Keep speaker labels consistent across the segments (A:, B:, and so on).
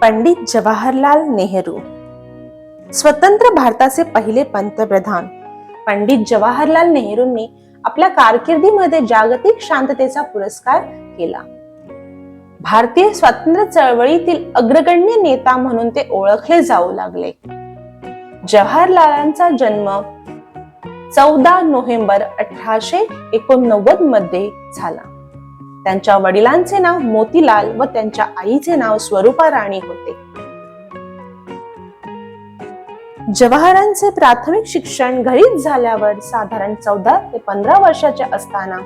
A: पंडित जवाहरलाल नेहरू. स्वतंत्र भारताचे पहिले पंतप्रधान. पंडित जवाहरलाल नेहरूंनी आपल्या कारकिर्दीमध्ये जागतिक शांततेचा पुरस्कार केला. भारतीय स्वातंत्र्य चळवळीतील अग्रगण्य नेता म्हणून ते ओळखले जाऊ लागले. जवाहरलालांचा जन्म चौदा नोव्हेंबर अठराशे एकोणनव्वदमध्ये झाला. त्यांच्या वडिलांचे नाव मोतीलाल व त्यांच्या आईचे नाव स्वरूपा राणी होते. जवाहरांचे प्राथमिक शिक्षण घरीच झाल्यावर साधारण चौदा ते पंधरा वर्षाचे असताना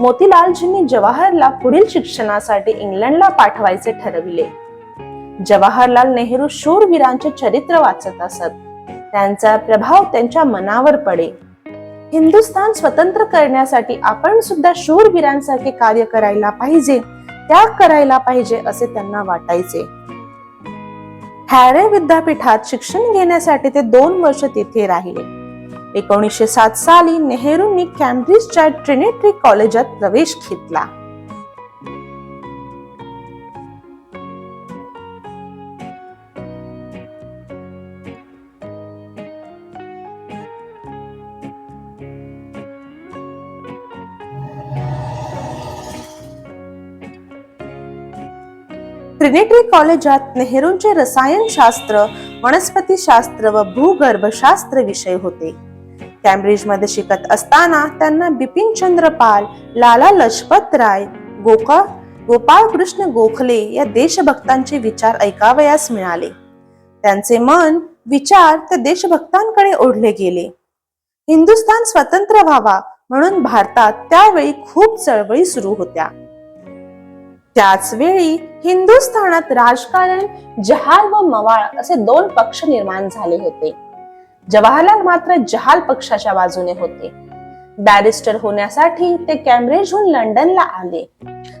A: मोतीलालजींनी जवाहरला पुढील शिक्षणासाठी इंग्लंडला पाठवायचे ठरविले. जवाहरलाल नेहरू शूरवीरांचे चरित्र वाचत असत. त्यांचा प्रभाव त्यांच्या मनावर पडे. हिंदुस्थान स्वतंत्र करण्यासाठी आपण सुद्धा शूरवीरांसारखे कार्य करायला पाहिजे त्याग करायला पाहिजे असे त्यांना वाटायचे. हॅरे विद्यापीठात शिक्षण घेण्यासाठी ते दोन वर्ष तिथे राहिले. एकोणीसशे सात साली नेहरूंनी कॅम्ब्रिजच्या ट्रिनिटी कॉलेजात प्रवेश घेतला. ट्रिनिटी कॉलेजात नेहरूंचे रसायनशास्त्र वनस्पतीशास्त्र व भूगर्भशास्त्र विषय होते. कॅम्ब्रिजमध्ये शिकत असताना त्यांना बिपिन चंद्र पाल लाला लजपत राय गोका गोपाळकृष्ण गोखले या देशभक्तांचे विचार ऐकावयास मिळाले. त्यांचे मन विचार त्या देशभक्तांकडे ओढले गेले. हिंदुस्थान स्वतंत्र व्हावा म्हणून भारतात त्यावेळी खूप चळवळी सुरू होत्या. त्याच वेळी हिंदुस्थानात राजकारण जहाल व मवाळ असे दोन पक्ष निर्माण झाले होते. जवाहरलाल मात्र जहाल पक्षाच्या बाजूने होते. बॅरिस्टर होण्यासाठी ते कॅम्ब्रिजहून लंडनला आले.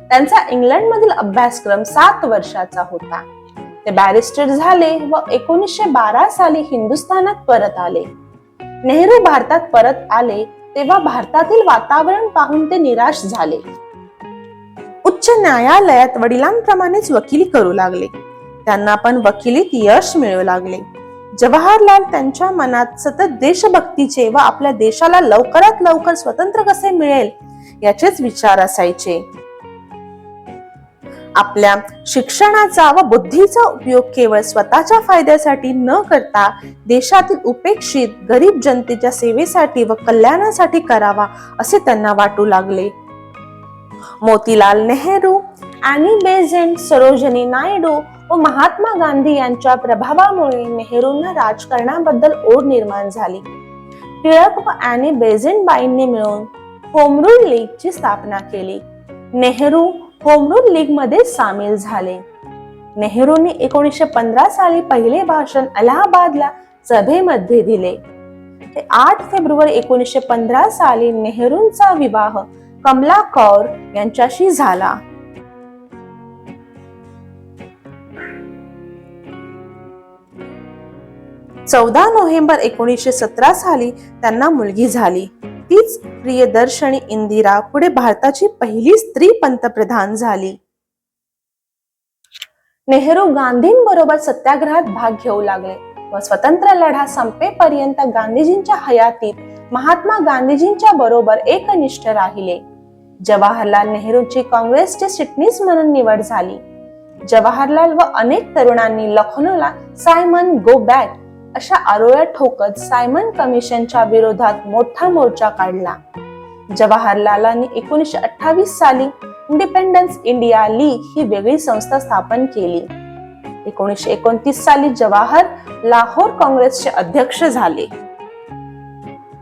A: त्यांचा इंग्लंडमधील अभ्यासक्रम सात वर्षाचा होता. ते बॅरिस्टर झाले व एकोणीसशे बारा साली हिंदुस्थानात परत आले. नेहरू भारतात परत आले तेव्हा भारतातील वातावरण पाहून ते निराश झाले. उच्च न्यायालयात वडिलांप्रमाणेच वकिली करू लागले. त्यांना पण वकिलीत यश मिळू लागले. जवाहरलाल त्यांच्या मनात सतत देशभक्तीचे व आपल्या देशाला लवकरात लवकर स्वतंत्र कसे मिळेल याचेच विचार असायचे. आपल्या शिक्षणाचा व बुद्धीचा उपयोग केवळ स्वतःच्या फायद्यासाठी न करता देशातील उपेक्षित गरीब जनतेच्या सेवेसाठी व कल्याणासाठी करावा असे त्यांना वाटू लागले. मोतीलाल नेहरू अॅनी बेझंट सरोजनी नायडू व महात्मा गांधी यांच्या प्रभावामुळे नेहरूंना राजकारणाबद्दल ओढ निर्माण झाली. टिळक व अॅनी बेझंट बाईंनी मिळून होम रूल लीगची स्थापना केली. नेहरू होम रूल लीगमध्ये सामील झाले. नेहरूंनी एकोणीसशे पंधरा साली पहिले भाषण अलाहाबादला सभेमध्ये दिले. ते आठ फेब्रुवारी एकोणीसशे पंधरा साली नेहरूंचा विवाह कमला कौर यांच्याशी झाला. चौदा नोव्हेंबर एकोणीसशे सतरा साली त्यांना मुलगी झाली. तीच प्रियदर्शनी इंदिरा पुढे भारताची पहिली स्त्री पंतप्रधान झाली. नेहरू गांधींबरोबर सत्याग्रहात भाग घेऊ लागले व स्वतंत्र लढा संपेपर्यंत गांधीजींच्या हयातीत महात्मा गांधीजींच्या बरोबर एकनिष्ठ राहिले. जवाहरलाल नेहरूंची काँग्रेसचे चिटणीस म्हणून निवड झाली. जवाहरलाल व अनेक तरुणांनी लखनौला सायमन गो बॅक अशा आरोळ्या ठोकत सायमन कमिशनच्या विरोधात मोठा मोर्चा काढला. जवाहरलालांनी एकोणीसशे अठ्ठावीस साली इंडिपेंडन्स इंडिया लीग ही वेगळी संस्था स्थापन केली. एकोणीसशे एकोणतीस साली जवाहर लाहोर काँग्रेसचे अध्यक्ष झाले.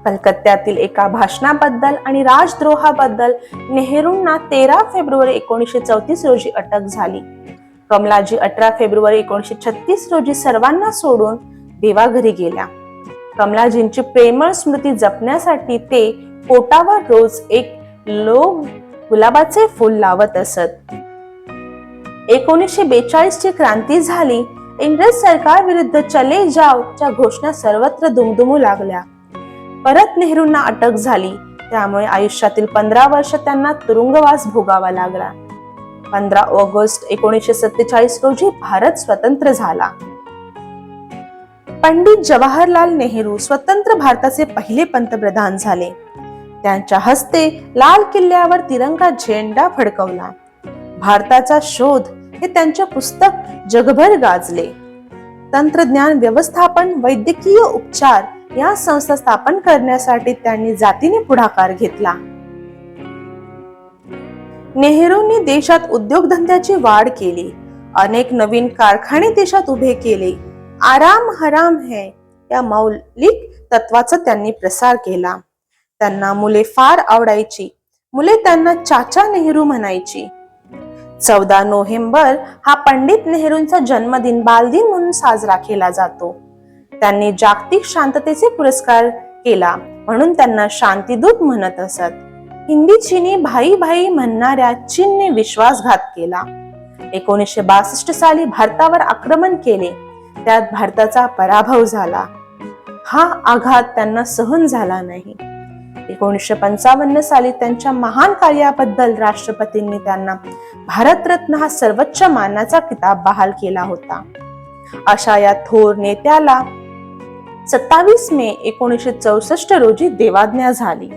A: कलकत्त्यातील एका भाषणाबद्दल आणि राजद्रोहाबद्दल नेहरूंना तेरा फेब्रुवारी एकोणीसशे चौतीस रोजी अटक झाली. कमलाजी अठरा फेब्रुवारी एकोणीसशे छत्तीस रोजी सर्वांना सोडून देवाघरी गेल्या. कमलाजींची प्रेमळ स्मृती जपण्यासाठी ते पोटावर रोज एक लोक गुलाबाचे फूल लावत असत. एकोणीसशे बेचाळीस ची क्रांती झाली. इंग्रज सरकार विरुद्ध चले जावच्या घोषणा सर्वत्र दुमदुमू लागल्या. परत नेहरूंना अटक झाली. त्यामुळे आयुष्यातील पंधरा वर्ष त्यांना तुरुंगवास भोगावा लागला. पंधरा ऑगस्ट एकोणीसशे सत्तेचाळीस रोजी भारत स्वतंत्र झाला. पंडित जवाहरलाल नेहरू स्वतंत्र भारताचे पहिले पंतप्रधान झाले. त्यांच्या हस्ते लाल किल्ल्यावर तिरंगा झेंडा फडकवला. भारताचा शोध हे त्यांचे पुस्तक जगभर गाजले. तंत्रज्ञान व्यवस्थापन वैद्यकीय उपचार या संस्था स्थापन करण्यासाठी त्यांनी जातीने पुढाकार घेतला. नेहरूंनी देशात उद्योगधंद्याची वाढ केली. अनेक नवीन कारखाने देशात उभे केले. आराम हराम है या मौलिक तत्वाचा त्यांनी प्रसार केला. त्यांना मुले फार आवडायची. मुले त्यांना चाचा नेहरू म्हणायची. चौदा नोव्हेंबर हा पंडित नेहरूंचा जन्मदिन बालदिन म्हणून साजरा केला जातो. त्यांनी जागतिक शांततेचे पुरस्कार केला म्हणून त्यांना शांतीदूत म्हणत असत. हिंदी चीनी भाई भाई म्हणणाऱ्या चीनने विश्वासघात केला. एकोणीसशे बासष्ट साली भारतावर आक्रमण केले. त्यात भारताचा पराभव झाला. हा आघात त्यांना सहन झाला नाही. एकोणीसशे पंचावन्न साली त्यांच्या महान कार्याबद्दल राष्ट्रपतींनी त्यांना भारतरत्न हा सर्वोच्च मानाचा किताब बहाल केला होता. अशा या थोर नेत्याला सत्तावीस मे एकोणीसशे चौसष्ट रोजी देवाज्ञा झाली.